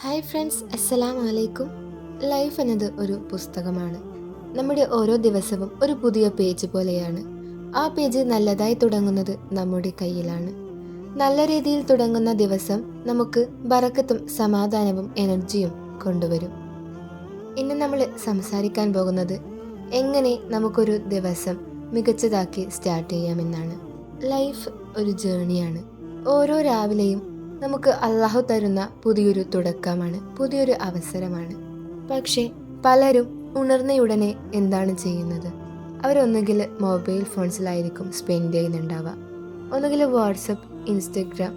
Hi friends അസ്സലാം വലൈക്കും life എന്നത് ഒരു പുസ്തകമാണ്. നമ്മുടെ ഓരോ ദിവസവും ഒരു പുതിയ പേജ് പോലെയാണ്. ആ പേജ് നല്ലതായി തുടങ്ങുന്നത് നമ്മുടെ കയ്യിലാണ്. നല്ല രീതിയിൽ തുടങ്ങുന്ന ദിവസം നമുക്ക് ബറക്കത്തും സമാധാനവും എനർജിയും കൊണ്ടുവരും. ഇന്ന് നമ്മൾ സംസാരിക്കാൻ പോകുന്നത് എങ്ങനെ നമുക്കൊരു ദിവസം മികച്ചതാക്കി സ്റ്റാർട്ട് ചെയ്യാമെന്നാണ്. ലൈഫ് ഒരു ജേണിയാണ്. ഓരോ രാവിലെയും നമുക്ക് അള്ളാഹു തരുന്ന പുതിയൊരു തുടക്കമാണ് പുതിയൊരു അവസരമാണ്. പക്ഷേ പലരും ഉണർന്നയുടനെ എന്താണ് ചെയ്യുന്നത്? അവരൊന്നുകിൽ മൊബൈൽ ഫോൺസിലായിരിക്കും സ്പെൻഡ് ചെയ്യുന്നുണ്ടാവുക. ഒന്നുകിൽ വാട്സപ്പ് ഇൻസ്റ്റഗ്രാം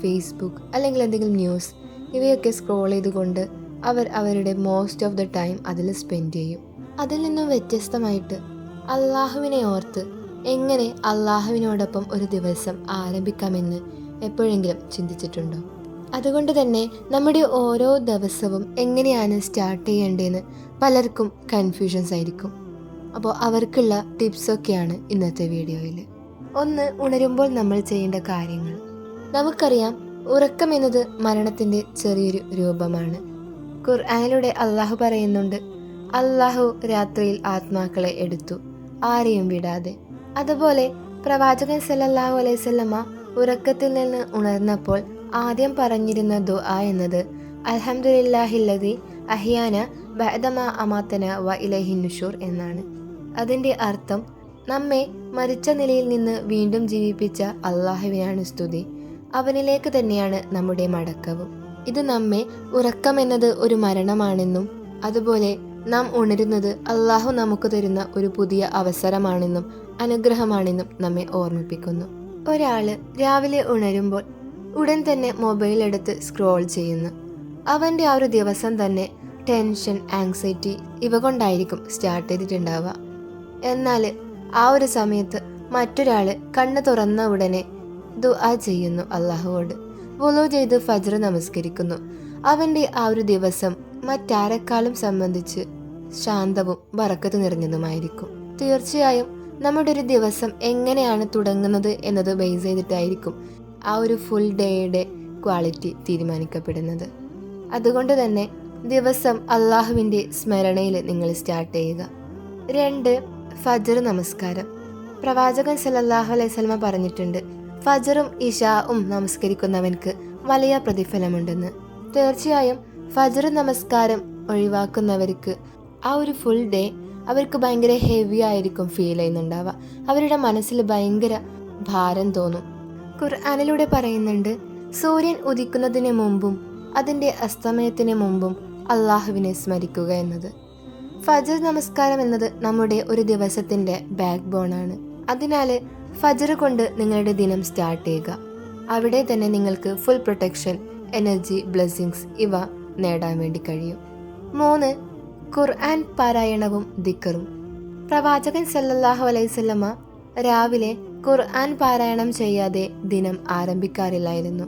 ഫേസ്ബുക്ക് അല്ലെങ്കിൽ എന്തെങ്കിലും ന്യൂസ് ഇവയൊക്കെ സ്ക്രോൾ ചെയ്തുകൊണ്ട് അവർ അവരുടെ മോസ്റ്റ് ഓഫ് ദ ടൈം അതിൽ സ്പെൻഡ് ചെയ്യും. അതിൽ നിന്നും വ്യത്യസ്തമായിട്ട് അള്ളാഹുവിനെ ഓർത്ത് എങ്ങനെ അള്ളാഹുവിനോടൊപ്പം ഒരു ദിവസം ആരംഭിക്കാമെന്ന് എപ്പോഴെങ്കിലും ചിന്തിച്ചിട്ടുണ്ടോ? അതുകൊണ്ട് തന്നെ നമ്മുടെ ഓരോ ദിവസവും എങ്ങനെയാണ് സ്റ്റാർട്ട് ചെയ്യേണ്ടതെന്ന് പലർക്കും കൺഫ്യൂഷൻസ് ആയിരിക്കും. അപ്പോൾ അവർക്കുള്ള ടിപ്സൊക്കെയാണ് ഇന്നത്തെ വീഡിയോയിൽ. ഒന്ന് ഉണരുമ്പോൾ നമ്മൾ ചെയ്യേണ്ട കാര്യങ്ങൾ. നമുക്കറിയാം ഉറക്കം എന്നത് മരണത്തിന്റെ ചെറിയൊരു രൂപമാണ്. ഖുർആാനിലൂടെ അള്ളാഹു പറയുന്നുണ്ട് അള്ളാഹു രാത്രിയിൽ ആത്മാക്കളെ എടുത്തു ആരെയും വിടാതെ. അതുപോലെ പ്രവാചകൻ സല്ലല്ലാഹു അലൈവല്ലമ്മ ഉറക്കത്തിൽ നിന്ന് ഉണർന്നപ്പോൾ ആദ്യം പറഞ്ഞിരുന്ന ദുആ എന്നത് അൽഹംദുലില്ലാഹില്ലതി അഹിയാന ബഹദമാ അമാത്തന വ ഇലഹി നുഷൂർ എന്നാണ്. അതിന്റെ അർത്ഥം നമ്മെ മരിച്ച നിലയിൽ നിന്ന് വീണ്ടും ജീവിപ്പിച്ച അള്ളാഹുവിനാണ് സ്തുതി. അവനിലേക്ക് തന്നെയാണ് നമ്മുടെ മടക്കവും. ഇത് നമ്മെ ഉറക്കം എന്നത് ഒരു മരണമാണെന്നും അതുപോലെ നാം ഉണരുന്നത് അള്ളാഹു നമുക്ക് തരുന്ന ഒരു പുതിയ അവസരമാണെന്നും അനുഗ്രഹമാണെന്നും നമ്മെ ഓർമ്മിപ്പിക്കുന്നു. ഒരാൾ രാവിലെ ഉണരുമ്പോൾ ഉടൻ തന്നെ മൊബൈൽ എടുത്ത് സ്ക്രോൾ ചെയ്യുന്നു. അവന്റെ ആ ഒരു ദിവസം തന്നെ ടെൻഷൻ ആങ്സൈറ്റി ഇവ കൊണ്ടായിരിക്കും സ്റ്റാർട്ട് ചെയ്തിട്ടുണ്ടാവുക. എന്നാൽ ആ ഒരു സമയത്ത് മറ്റൊരാൾ കണ്ണ് തുറന്ന ഉടനെ ദുആ ചെയ്യുന്നു അള്ളാഹുവോട് വുളു ചെയ്ത് ഫജർ നമസ്കരിക്കുന്നു. അവന്റെ ആ ഒരു ദിവസം മറ്റാരെക്കാളും സംബന്ധിച്ച് ശാന്തവും വറക്കത്ത് നിറഞ്ഞതുമായിരിക്കും. തീർച്ചയായും നമ്മുടെ ഒരു ദിവസം എങ്ങനെയാണ് തുടങ്ങുന്നത് എന്നത് ബേസ് ചെയ്തിട്ടായിരിക്കും ആ ഒരു ഫുൾ ഡേയുടെ ക്വാളിറ്റി തീരുമാനിക്കപ്പെടുന്നത്. അതുകൊണ്ട് തന്നെ ദിവസം അള്ളാഹുവിന്റെ സ്മരണയിൽ നിങ്ങൾ സ്റ്റാർട്ട് ചെയ്യുക. രണ്ട് ഫജർ നമസ്കാരം. പ്രവാചകൻ സലല്ലാഹു അലൈഹി സ്വലമ പറഞ്ഞിട്ടുണ്ട് ഫജറും ഇഷാവും നമസ്കരിക്കുന്നവൻക്ക് വലിയ പ്രതിഫലമുണ്ടെന്ന്. തീർച്ചയായും ഫജർ നമസ്കാരം ഒഴിവാക്കുന്നവർക്ക് ആ ഒരു ഫുൾ ഡേ അവർക്ക് ഭയങ്കര ഹെവി ആയിരിക്കും ഫീൽ ചെയ്യുന്നുണ്ടാവുക. അവരുടെ മനസ്സിൽ ഭയങ്കര ഭാരം തോന്നും. ഖുർആാനിലൂടെ പറയുന്നുണ്ട് സൂര്യൻ ഉദിക്കുന്നതിന് മുമ്പും അതിന്റെ അസ്തമയത്തിന് മുമ്പും അള്ളാഹുവിനെ സ്മരിക്കുക എന്നത്. ഫജർ നമസ്കാരം എന്നത് നമ്മുടെ ഒരു ദിവസത്തിന്റെ ബാക്ക് ബോണാണ് അതിനാൽ ഫജർ കൊണ്ട് നിങ്ങളുടെ ദിനം സ്റ്റാർട്ട് ചെയ്യുക. അവിടെ തന്നെ നിങ്ങൾക്ക് ഫുൾ പ്രൊട്ടക്ഷൻ എനർജി ബ്ലെസ്സിങ്സ് ഇവ നേടാൻ വേണ്ടി കഴിയും. മൂന്ന് ഖുർആൻ പാരായണവും ദിക്കറും. പ്രവാചകൻ സല്ലല്ലാഹു അലൈവല്ലമ്മ രാവിലെ ഖുർആൻ പാരായണം ചെയ്യാതെ ദിനം ആരംഭിക്കാറില്ലായിരുന്നു.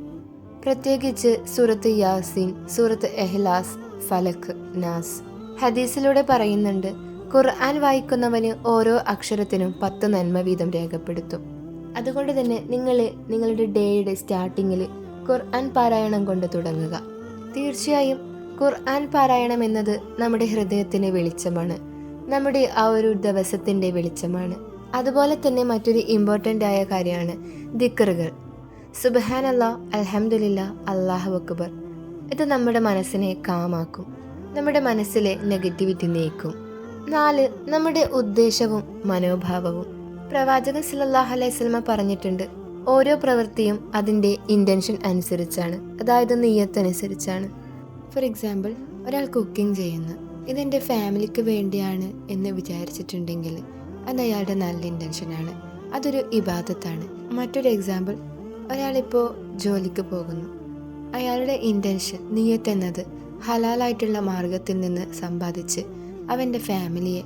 പ്രത്യേകിച്ച് സൂറത്ത് യാസീൻ സൂറത്ത് എഹ്ലാസ് ഫലക് നാസ്. ഹദീസിലൂടെ പറയുന്നുണ്ട് ഖുർആൻ വായിക്കുന്നവന് ഓരോ അക്ഷരത്തിനും പത്ത് നന്മ വീതം രേഖപ്പെടുത്തും. അതുകൊണ്ട് തന്നെ നിങ്ങൾ നിങ്ങളുടെ ഡേയുടെ സ്റ്റാർട്ടിങ്ങിൽ ഖുർആൻ പാരായണം കൊണ്ട് തുടങ്ങുക. തീർച്ചയായും ഖുർആൻ പാരായണം എന്നത് നമ്മുടെ ഹൃദയത്തിന് വെളിച്ചമാണ്. നമ്മുടെ ആ ഒരു ദിവസത്തിന്റെ വെളിച്ചമാണ്. അതുപോലെ തന്നെ മറ്റൊരു ഇമ്പോർട്ടന്റ് ആയ കാര്യമാണ് ദിക്കറുകൾ സുബഹാൻ അല്ലാ അലഹമുല്ല അള്ളാഹു അക്ബർ. ഇത് നമ്മുടെ മനസ്സിനെ കാമാക്കും. നമ്മുടെ മനസ്സിലെ നെഗറ്റിവിറ്റി നീക്കും. നാല് നമ്മുടെ ഉദ്ദേശവും മനോഭാവവും. പ്രവാചകൻ സല്ലല്ലാഹു അലൈഹി സ്വലമ പറഞ്ഞിട്ടുണ്ട് ഓരോ പ്രവൃത്തിയും അതിന്റെ ഇന്റൻഷൻ അനുസരിച്ചാണ്. അതായത് നെയ്യത്തനുസരിച്ചാണ് ഫോർ എക്സാമ്പിൾ ഒരാൾ കുക്കിംഗ് ചെയ്യുന്നു. ഇതെന്റെ ഫാമിലിക്ക് വേണ്ടിയാണ് എന്ന് വിചാരിച്ചിട്ടുണ്ടെങ്കിൽ അത് അയാളുടെ നല്ല ഇന്റൻഷനാണ് അതൊരു ഇബാദത്താണ്. മറ്റൊരു എക്സാമ്പിൾ ഒരാളിപ്പോൾ ജോലിക്ക് പോകുന്നു. അയാളുടെ ഇന്റൻഷൻ നീയത്ത് എന്നത് ഹലാലായിട്ടുള്ള മാർഗത്തിൽ നിന്ന് സമ്പാദിച്ച് അവന്റെ ഫാമിലിയെ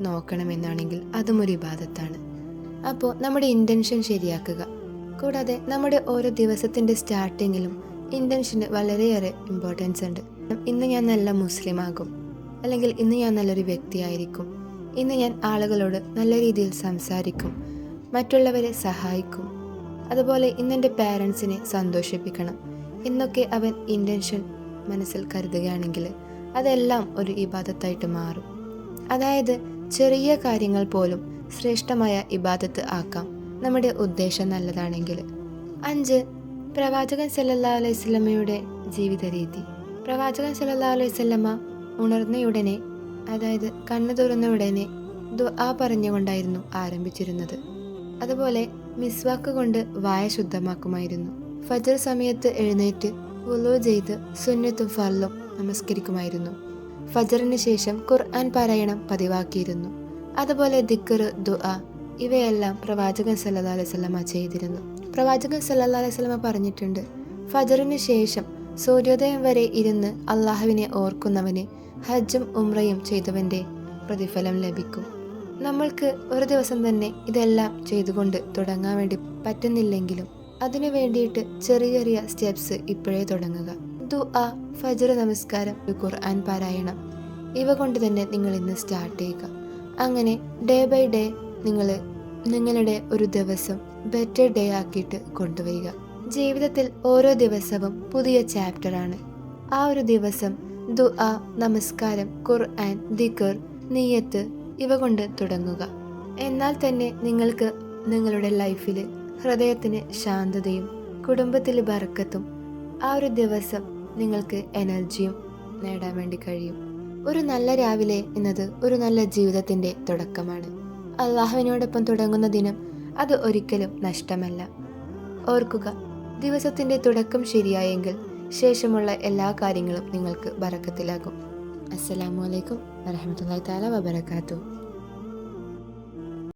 നോക്കണമെന്നാണെങ്കിൽ അതും ഒരു ഇബാദത്താണ്. അപ്പോൾ നമ്മുടെ ഇന്റൻഷൻ ശരിയാക്കുക. കൂടാതെ നമ്മുടെ ഓരോ ദിവസത്തിന്റെ സ്റ്റാർട്ടിങ്ങിലും ഇന്റൻഷന് വളരെയേറെ ഇമ്പോർട്ടൻസ് ഉണ്ട്. ഇന്ന് ഞാൻ നല്ല മുസ്ലിം ആകും. അല്ലെങ്കിൽ ഇന്ന് ഞാൻ നല്ലൊരു വ്യക്തിയായിരിക്കും ഇന്ന് ഞാൻ ആളുകളോട് നല്ല രീതിയിൽ സംസാരിക്കും. മറ്റുള്ളവരെ സഹായിക്കും. അതുപോലെ ഇന്നെന്റെ പാരൻസിനെ സന്തോഷിപ്പിക്കണം. എന്നൊക്കെ അവൻ ഇന്റൻഷൻ മനസ്സിൽ കരുതുകയാണെങ്കിൽ അതെല്ലാം ഒരു ഇബാദത്തായിട്ട് മാറും. അതായത് ചെറിയ കാര്യങ്ങൾ പോലും ശ്രേഷ്ഠമായ ഇബാദത്ത് ആക്കാം. നമ്മുടെ ഉദ്ദേശം നല്ലതാണെങ്കിൽ. അഞ്ച് പ്രവാചകൻ സല്ലല്ലാഹു അലൈഹി സ്വലമയുടെ ജീവിത രീതി പ്രവാചകൻ സല്ലല്ലാഹു അലൈഹി സ്വലമ ഉണർന്നയുടനെ അതായത് കണ്ണു തുറന്ന ഉടനെ ദുആ പറഞ്ഞുകൊണ്ടായിരുന്നു ആരംഭിച്ചിരുന്നത്. അതുപോലെ മിസ്വാക്ക് കൊണ്ട് വായ ശുദ്ധമാക്കുമായിരുന്നു. ഫജർ സമയത്ത് എഴുന്നേറ്റ് വുളു ചെയ്ത് സുന്നത്തും ഫർലും നമസ്കരിക്കുമായിരുന്നു. ഫജറിന് ശേഷം ഖുർആൻ പാരായണം പതിവാക്കിയിരുന്നു. അതുപോലെ ദിക്കർ ദുആ ഇവയെല്ലാം പ്രവാചകൻ സല്ലല്ലാഹു അലൈഹി വസല്ലമ ചെയ്തിരുന്നു. പ്രവാചകൻ സല്ലല്ലാഹു അലൈഹി വസല്ലമ പറഞ്ഞിട്ടുണ്ട് ഫജറിന് ശേഷം സൂര്യോദയം വരെ ഇരുന്ന് അള്ളാഹുവിനെ ഓർക്കുന്നവന് ഹജ്ജും ഉംറയും ചെയ്തവന്റെ പ്രതിഫലം ലഭിക്കും. നമ്മൾക്ക് ഒരു ദിവസം തന്നെ ഇതെല്ലാം ചെയ്തുകൊണ്ട് തുടങ്ങാൻ വേണ്ടി പറ്റുന്നില്ലെങ്കിലും അതിനു വേണ്ടിയിട്ട് ചെറിയ ചെറിയ സ്റ്റെപ്സ് ഇപ്പോഴേ തുടങ്ങുക. ദു ആ ഫജർ നമസ്കാരം ഖുർആൻ പാരായണം ഇവ കൊണ്ട് തന്നെ നിങ്ങൾ ഇന്ന് സ്റ്റാർട്ട് ചെയ്യുക. അങ്ങനെ ഡേ ബൈ ഡേ നിങ്ങൾ നിങ്ങളുടെ ഒരു ദിവസം ബെറ്റർ ഡേ ആക്കിയിട്ട് കൊണ്ടുവരിക. ജീവിതത്തിൽ ഓരോ ദിവസവും പുതിയ ചാപ്റ്ററാണ് ആ ഒരു ദിവസം ദുആ നമസ്കാരം ഖുർആൻ ദിക്കർ നീയത്ത് ഇവ കൊണ്ട് തുടങ്ങുക. എന്നാൽ തന്നെ നിങ്ങൾക്ക് നിങ്ങളുടെ ലൈഫിൽ ഹൃദയത്തിന് ശാന്തതയും കുടുംബത്തിൽ ബർക്കത്തും ആ ഒരു ദിവസം നിങ്ങൾക്ക് എനർജിയും നേടാൻ വേണ്ടി കഴിയും. ഒരു നല്ല രാവിലെ എന്നത് ഒരു നല്ല ജീവിതത്തിന്റെ തുടക്കമാണ്. അള്ളാഹുവിനോടൊപ്പം തുടങ്ങുന്ന ദിനം അത് ഒരിക്കലും നഷ്ടമല്ല. ഓർക്കുക ദിവസത്തിന്റെ തുടക്കം ശരിയായെങ്കിൽ ശേഷമുള്ള എല്ലാ കാര്യങ്ങളും നിങ്ങൾക്ക് ബറക്കത്തിലാകും. അസ്സലാമു അലൈക്കും വറഹമത്തല്ലാ താല വബർക്കാത്തു